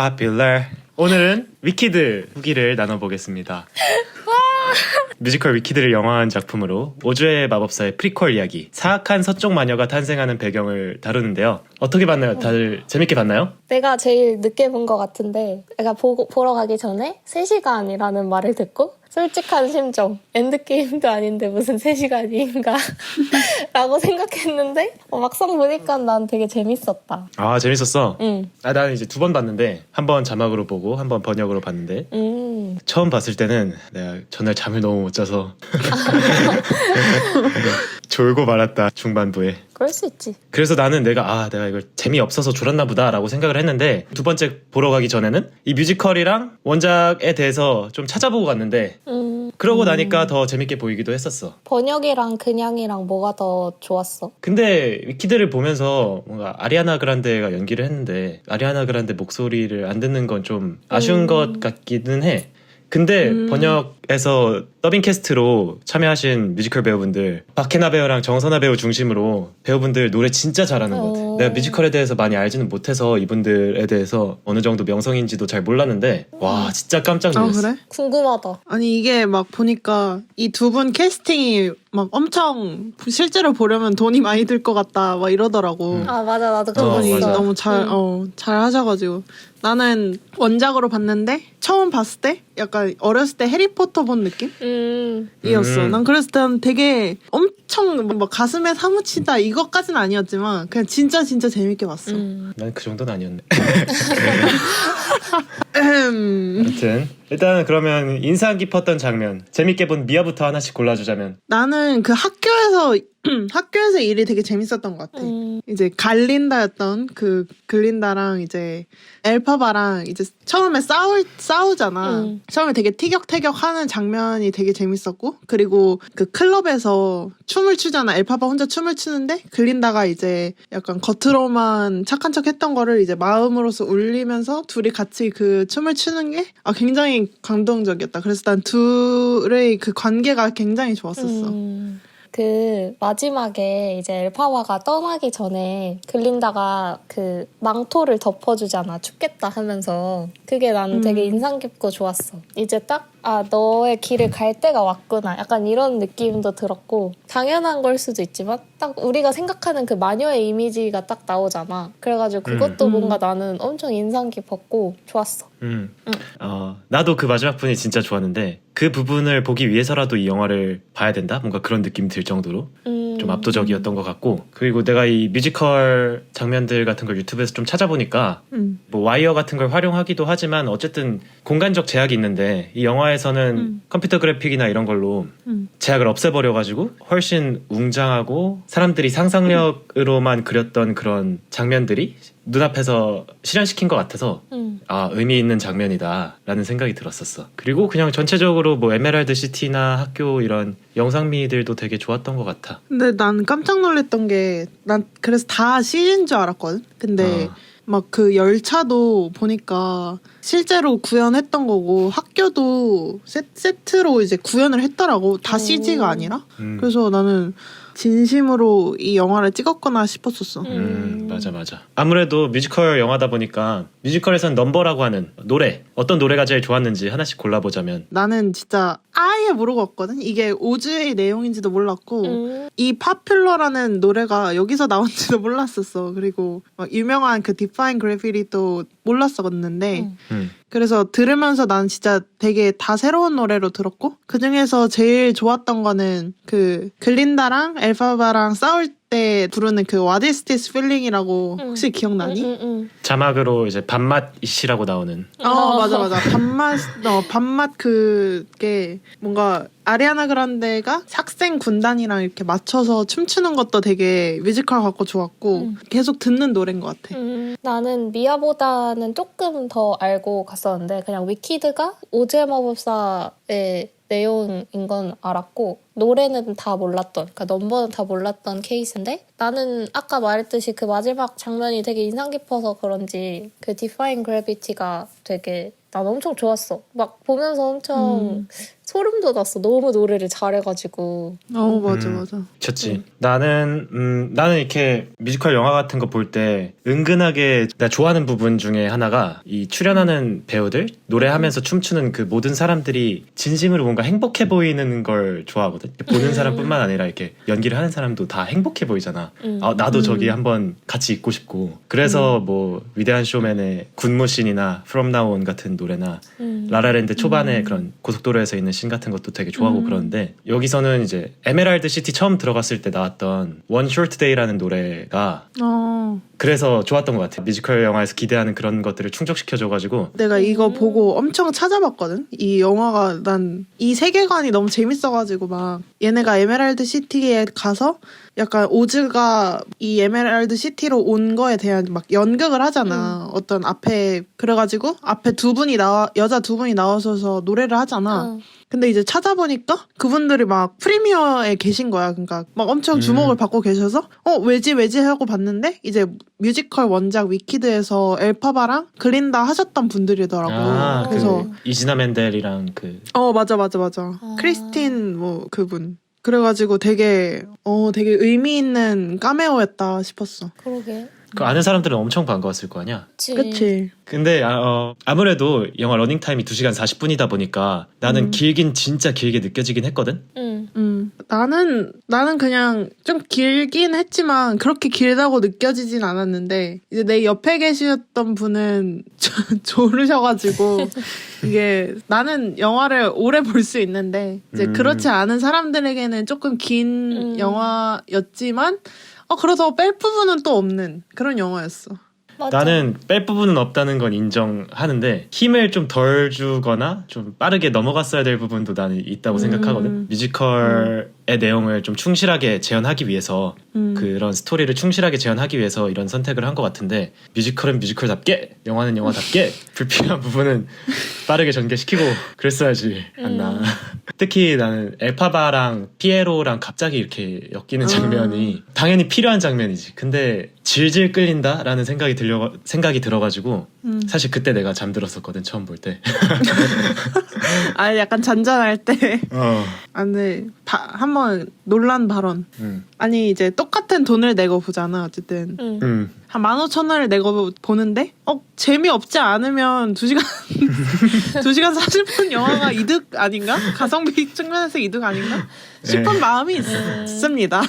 popular. 오늘은 위키드 후기를 나눠보겠습니다. 뮤지컬 위키드를 영화한 작품으로 오즈의 마법사의 프리퀄 이야기 사악한 서쪽 마녀가 탄생하는 배경을 다루는데요. 어떻게 봤나요? 다들 재밌게 봤나요? 내가 제일 늦게 본 것 같은데 내가 보고, 보러 가기 전에 3시간이라는 말을 듣고 솔직한 심정 엔드게임도 아닌데 무슨 3시간인가 라고 생각했는데 어, 막상 보니까 난 되게 재밌었다 아 재밌었어. 응. 아 나는 이제 두 번 봤는데 한 번 자막으로 보고 한 번 번역으로 봤는데 음. 처음 봤을 때는 내가 전날 잠을 너무 못 자서 졸고 말았다 중반부에. 그럴 수 있지 그래서 나는 내가 아 내가 이걸 재미없어서 졸았나 보다라고 생각을 했는데 두 번째 보러 가기 전에는 이 뮤지컬이랑 원작에 대해서 좀 찾아보고 갔는데 음. 그러고 나니까 더 재밌게 보이기도 했었어. 번역이랑 그냥이랑 뭐가 더 좋았어? 근데 위키드를 보면서 뭔가 아리아나 그란데가 연기를 했는데 아리아나 그란데 목소리를 안 듣는 건 좀 아쉬운 음. 것 같기는 해. 근데 음. 번역에서 더빙 캐스트로 참여하신 뮤지컬 배우분들 박해나 배우랑 정선아 배우 중심으로 배우분들 노래 진짜 잘하는 것 같아. 어. 내가 뮤지컬에 대해서 많이 알지는 못해서 이분들에 대해서 어느 정도 명성인지도 잘 몰랐는데 와 진짜 깜짝 아 놀랐어. 그래? 궁금하다 아니 이게 막 보니까 이 두 분 캐스팅이 막 엄청 실제로 보려면 돈이 많이 들 것 같다 막 이러더라고. 음. 아 맞아 나도 어, 두 분이 그거 맞아. 너무 잘, 음. 어, 잘 하셔가지고. 나는 원작으로 봤는데, 처음 봤을 때, 약간 어렸을 때 해리포터 본 느낌이었어. 음. 음. 난 그래서 난 되게 엄청 뭐 가슴에 사무치다 이것까진 아니었지만, 그냥 진짜 진짜 재밌게 봤어. 음. 난그 정도는 아니었네. 음. 아무튼 일단 그러면 인상 깊었던 장면 재밌게 본 미아부터 하나씩 골라주자면 나는 그 학교에서, 학교에서 일이 되게 재밌었던 것 같아. 음. 이제 갈린다였던 그 글린다랑 이제 엘파바랑 이제 처음에 싸울 싸우잖아. 음. 처음에 되게 티격태격하는 장면이 되게 재밌었고 그리고 그 클럽에서 춤을 추잖아. 엘파바 혼자 춤을 추는데 글린다가 이제 약간 겉으로만 착한 척했던 거를 이제 마음으로서 울리면서 둘이 같이 그 춤을 추는 게 아, 굉장히 감동적이었다. 그래서 난 둘의 그 관계가 굉장히 좋았었어. 음, 그 마지막에 이제 엘파와가 떠나기 전에 글린다가 그 망토를 덮어주잖아 춥겠다 하면서 그게 나는 되게 음. 인상 깊고 좋았어 이제 딱 아 너의 길을 갈 때가 왔구나 약간 이런 느낌도 들었고 당연한 걸 수도 있지만 딱 우리가 생각하는 그 마녀의 이미지가 딱 나오잖아 그래가지고 그것도 음. 뭔가 나는 엄청 인상 깊었고 좋았어 음. 응. 어, 나도 그 마지막 분이 진짜 좋았는데 그 부분을 보기 위해서라도 이 영화를 봐야 된다? 뭔가 그런 느낌이 들 정도로 음. 좀 압도적이었던 것 같고 그리고 내가 이 뮤지컬 장면들 같은 걸 유튜브에서 좀 찾아보니까 음. 뭐 와이어 같은 걸 활용하기도 하지만 어쨌든 공간적 제약이 있는데 이 영화에서는 음. 컴퓨터 그래픽이나 이런 걸로 음. 제약을 없애버려 가지고 훨씬 웅장하고 사람들이 상상력으로만 그렸던 그런 장면들이 눈앞에서 실현시킨 것 같아서 음. 아 의미 있는 장면이다라는 생각이 들었었어. 그리고 그냥 전체적으로 뭐 에메랄드 시티나 학교 이런 영상미들도 되게 좋았던 것 같아. 근데 난 깜짝 놀랐던 게 난 그래서 다 CG인 줄 알았거든. 근데 어. 막그 열차도 보니까 실제로 구현했던 거고 학교도 세, 세트로 이제 구현을 했더라고. 다 오. CG가 아니라. 음. 그래서 나는 진심으로 이 영화를 찍었구나 싶었었어. 음. 음, 맞아, 맞아. 아무래도 뮤지컬 영화다 보니까 뮤지컬에선 넘버라고 하는 노래, 어떤 노래가 제일 좋았는지 하나씩 골라보자면. 나는 진짜 아예 모르고 왔거든. 이게 오즈의 내용인지도 몰랐고 음. 이 파퓰러라는 노래가 여기서 나온지도 몰랐었어. 그리고 막 유명한 그 디파인 그래피티도 몰랐었는데 음. 음. 그래서 들으면서 난 진짜 되게 다 새로운 노래로 들었고 그 중에서 제일 좋았던 거는 그 글린다랑 엘파바랑 싸울 때 부르는 그 What is this feeling이라고 음. 혹시 기억나니? 음, 음, 음. 자막으로 이제 밥맛 이씨라고 나오는. 어 맞아 맞아 밥맛 어 밥맛 그게 뭔가 아리아나 그란데가 학생 군단이랑 이렇게 맞춰서 춤추는 것도 되게 뮤지컬 같고 좋았고 음. 계속 듣는 노래인 것 같아. 음, 나는 미아보다는 조금 더 알고 갔었는데 그냥 위키드가 오즈의 마법사의 내용인 건 알았고 노래는 다 몰랐던 그러니까 넘버는 다 몰랐던 케이스인데 나는 아까 말했듯이 그 마지막 장면이 되게 인상 깊어서 그런지 그 디파인 그래비티가 되게 난 엄청 좋았어. 막 보면서 엄청 음. 소름 돋았어. 너무 노래를 잘해가지고. 어 맞아 음. 맞아. 좋지. 나는 음 나는 이렇게 뮤지컬 영화 같은 거 볼 때 은근하게 내가 좋아하는 부분 중에 하나가 이 출연하는 배우들 노래하면서 춤추는 그 모든 사람들이 진심으로 뭔가 행복해 보이는 걸 좋아하거든. 보는 음. 사람뿐만 아니라 이렇게 연기를 하는 사람도 다 행복해 보이잖아. 음. 아, 나도 음. 저기 한번 같이 있고 싶고. 그래서 뭐 위대한 쇼맨의 From Now On 같은 노래나 음. 라라랜드 초반에 음. 그런 고속도로에서 있는 씬 같은 것도 되게 좋아하고 음. 그러는데 여기서는 이제 에메랄드 시티 처음 들어갔을 때 나왔던 One Short Day라는 노래가 어 그래서 좋았던 것 같아. 뮤지컬 영화에서 기대하는 그런 것들을 충족시켜줘가지고 내가 이거 음. 보고 엄청 찾아봤거든. 이 영화가 난 이 세계관이 너무 재밌어가지고 막 얘네가 에메랄드 시티에 가서 약간 오즈가 이 에메랄드 시티로 온 거에 대한 막 연극을 하잖아. 어떤 앞에 그래가지고 앞에 두 분이 나와 여자 두 분이 나와서서 노래를 하잖아. 어. 근데 이제 찾아보니까 그분들이 막 프리미어에 계신 거야. 그러니까 막 엄청 주목을 음. 받고 계셔서 어 왜지 왜지 하고 봤는데 이제 뮤지컬 원작 위키드에서 엘파바랑 글린다 하셨던 분들이더라고. 아, 그래서 그 이지나 멘델이랑 그 어 맞아 맞아 맞아. 아. 크리스틴 뭐 그분. 그래가지고 되게 어 되게 의미 있는 까메오였다 싶었어. 그러게. 그 아는 사람들은 엄청 반가웠을 거 아니야. 그치. 그치? 근데 아, 어, 아무래도 영화 러닝 타임이 2시간 40분이다 보니까 나는 음. 길긴 진짜 길게 느껴지긴 했거든. 응. 음 나는 나는 그냥 좀 길긴 했지만 그렇게 길다고 느껴지진 않았는데 이제 내 옆에 계셨던 분은 조- 조르셔가지고 이게 나는 영화를 오래 볼 수 있는데 이제 음. 그렇지 않은 사람들에게는 조금 긴 음. 영화였지만 어 그래서 뺄 부분은 또 없는 그런 영화였어. 맞아. 나는 뺄 부분은 없다는 건 인정하는데 힘을 좀 덜 주거나 좀 빠르게 넘어갔어야 될 부분도 나는 있다고 음. 생각하거든. 뮤지컬의 내용을 좀 충실하게 재현하기 위해서 음. 그런 스토리를 충실하게 재현하기 위해서 이런 선택을 한 것 같은데 뮤지컬은 뮤지컬답게 영화는 영화답게 불필요한 부분은 빠르게 전개시키고 그랬어야지 않나. 음. 특히 나는 엘파바랑 피에로랑 갑자기 이렇게 엮이는 아. 장면이 당연히 필요한 장면이지. 근데 질질 끌린다라는 생각이 들려 생각이 들어가지고 음. 사실 그때 내가 잠들었었거든 처음 볼 때. 아 약간 잔잔할 때 어. 아네 한번 논란 발언. 음. 아니 이제 똑같은 돈을 내고 보잖아 어쨌든 응. 음. 한 15,000원을 내고 보는데 어 재미없지 않으면 2시간 2시간 40분 영화가 이득 아닌가? 가성비 측면에서 이득 아닌가? 싶은 네. 마음이 있, 음. 있습니다.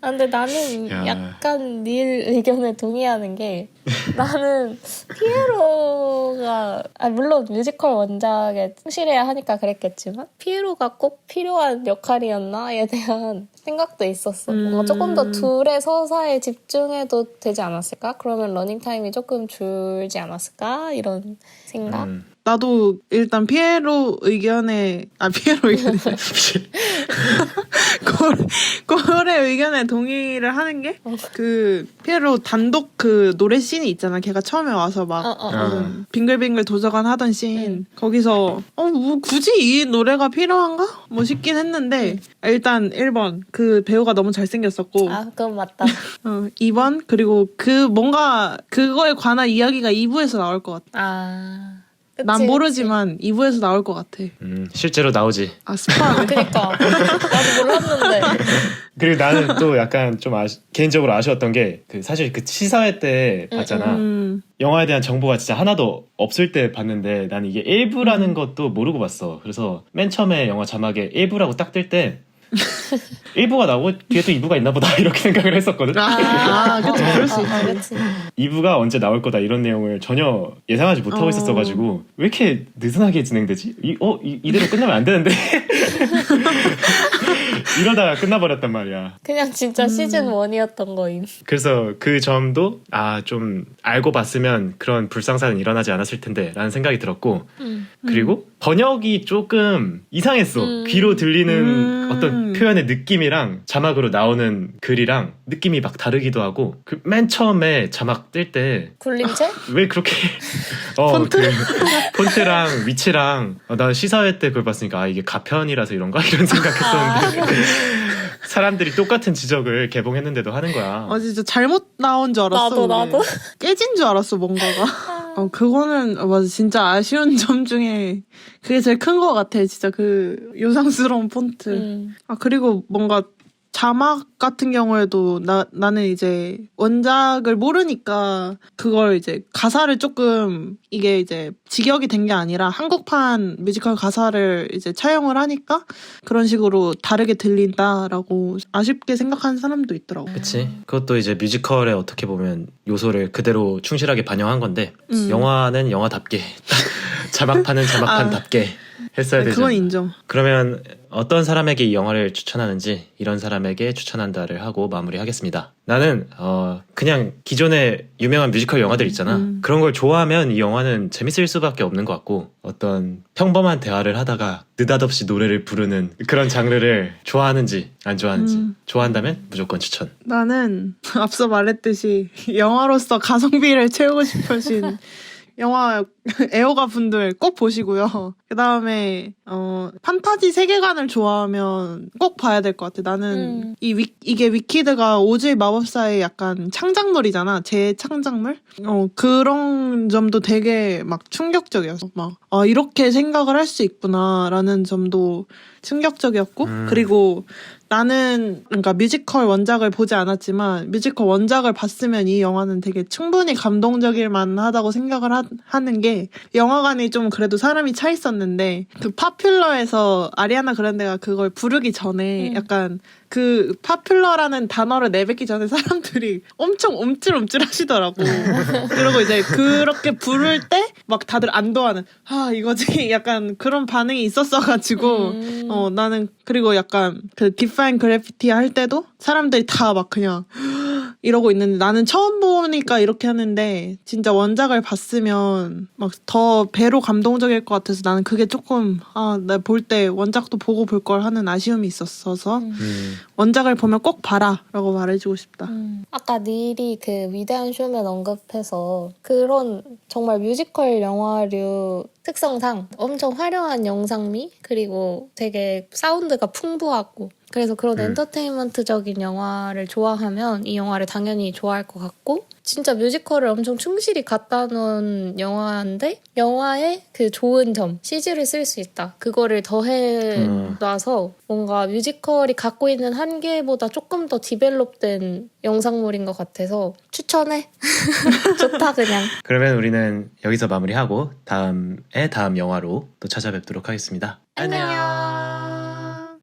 아, 근데 나는 야. 약간 네 의견에 동의하는 게 나는 피에로가 아, 물론 뮤지컬 원작에 충실해야 하니까 그랬겠지만 피에로가 꼭 필요한 역할이었나에 대한 생각도 있었어. 뭔가 음. 조금 더 둘의 서사에 집중해도 되지 않았을까? 그러면 러닝 타임이 조금 줄지 않았을까? 이런 생각. 음. 나도 일단 피에로 의견에 아 피에로 의견에 꼴- 꼴의 의견에 동의를 하는 게 그 피에로 단독 그 노래 씬이 있잖아. 걔가 처음에 와서 막 어, 어, 어. 아. 무슨 빙글빙글 도서관 하던 씬 응. 거기서 어 뭐 굳이 이 노래가 필요한가 뭐 싶긴 했는데 일단 1번 그 배우가 너무 잘생겼었고 아, 그건 맞다. 어, 2번 그리고 그 뭔가 그거에 관한 이야기가 2부에서 나올 것 같아 아. 그치, 난. 모르지만 2부에서 나올 것 같아 음. 실제로 나오지. 아 스파 그니까. 나도 몰랐는데. 그리고 나는 또 약간 좀 아쉬, 개인적으로 아쉬웠던 게 그 사실 그 시사회 때 음, 봤잖아. 음, 영화에 대한 정보가 진짜 하나도 없을 때 봤는데 나는 이게 일부라는 것도 모르고 봤어. 그래서 맨 처음에 영화 자막에 일부라고 딱 뜰 때 일부가 나오고 뒤에 또 2부가 있나 보다 이렇게 생각을 했었거든. 아, 그치, 그럴 수 어, 어, 있지. 그치. 2부가 언제 나올 거다 이런 내용을 전혀 예상하지 못하고 어. 있었어가지고 왜 이렇게 느슨하게 진행되지? 이, 어 이, 이대로 끝나면 안 되는데 이러다가 끝나버렸단 말이야. 그냥 진짜 시즌 1이었던 거임. 그래서 그 점도 아 좀 알고 봤으면 그런 불상사는 일어나지 않았을 텐데라는 생각이 들었고 음. 그리고 번역이 조금 이상했어. 음. 귀로 들리는 음. 어떤 표현의 느낌이랑 자막으로 나오는 글이랑 느낌이 막 다르기도 하고 그 맨 처음에 자막 뜰 때 굴림체? 왜 그렇게 어, 폰트? 그 폰트랑 위치랑 어, 난 시사회 때 그걸 봤으니까 아 이게 가편이라서 이런가 이런 생각했었는데 사람들이 똑같은 지적을 개봉했는데도 하는 거야. 아 진짜 잘못 나온 줄 알았어 나도. 나도. 깨진 줄 알았어 뭔가가 아, 어, 그거는, 어, 맞아. 진짜 아쉬운 점 중에 그게 제일 큰것 같아. 진짜 그 요상스러운 폰트. 음. 아, 그리고 뭔가 자막 같은 경우에도 나, 나는 이제 원작을 모르니까 그걸 이제 가사를 조금 이게 이제 직역이 된 게 아니라 한국판 뮤지컬 가사를 이제 차용을 하니까 그런 식으로 다르게 들린다라고 아쉽게 생각하는 사람도 있더라고. 그치. 그것도 이제 뮤지컬에 어떻게 보면 요소를 그대로 충실하게 반영한 건데 음. 영화는 영화답게 자막판은 자막판답게 했어야 되죠. 네, 그건 인정. 그러면 어떤 사람에게 이 영화를 추천하는지 이런 사람에게 추천한다를 하고 마무리하겠습니다. 나는 어 그냥 기존의 유명한 뮤지컬 영화들 있잖아. 음. 그런 걸 좋아하면 이 영화는 재밌을 수밖에 없는 것 같고 어떤 평범한 대화를 하다가 느닷없이 노래를 부르는 그런 장르를 좋아하는지 안 좋아하는지 음. 좋아한다면 무조건 추천. 나는 앞서 말했듯이 영화로서 가성비를 채우고 싶으신 영화 애호가 분들 꼭 보시고요. 그 다음에 어 판타지 세계관을 좋아하면 꼭 봐야 될 것 같아. 나는 음. 이 위, 이게 위키드가 오즈의 마법사의 약간 창작물이잖아. 재창작물? 어 그런 점도 되게 막 충격적이었어. 막 아, 이렇게 생각을 할 수 있구나라는 점도 충격적이었고 음. 그리고 나는 그러니까 뮤지컬 원작을 보지 않았지만 뮤지컬 원작을 봤으면 이 영화는 되게 충분히 감동적일 만하다고 생각을 하, 하는 게 영화관이 좀 그래도 사람이 차 있었는데 그 파퓰러에서 아리아나 그란데가 그걸 부르기 전에 음. 약간 그 파퓰러라는 단어를 내뱉기 전에 사람들이 엄청 움찔움찔 하시더라고. 그리고 이제 그렇게 부를 때 막 다들 안도하는 아 이거지 약간 그런 반응이 있었어가지고 음. 어 나는 그리고 약간 그 디파인 그래피티 할 때도 사람들이 다 막 그냥 이러고 있는데 나는 처음 보니까 이렇게 하는데 진짜 원작을 봤으면 막 더 배로 감동적일 것 같아서 나는 그게 조금 아 나 볼 때 원작도 보고 볼 걸 하는 아쉬움이 있었어서 음. 음. 원작을 보면 꼭 봐라라고 말해주고 싶다. 음. 아까 닐이 그 위대한 쇼맨 언급해서 그런 정말 뮤지컬 영화류 특성상 엄청 화려한 영상미 그리고 되게 사운드가 풍부하고 그래서 그런 음. 엔터테인먼트적인 영화를 좋아하면 이 영화를 당연히 좋아할 것 같고 진짜 뮤지컬을 엄청 충실히 갖다 놓은 영화인데 영화의 그 좋은 점 CG를 쓸 수 있다 그거를 더해 음. 놔서 뭔가 뮤지컬이 갖고 있는 한계보다 조금 더 디벨롭된 영상물인 것 같아서 추천해 좋다 그냥 그러면 우리는 여기서 마무리하고 다음에 다음 영화로 또 찾아뵙도록 하겠습니다. 안녕.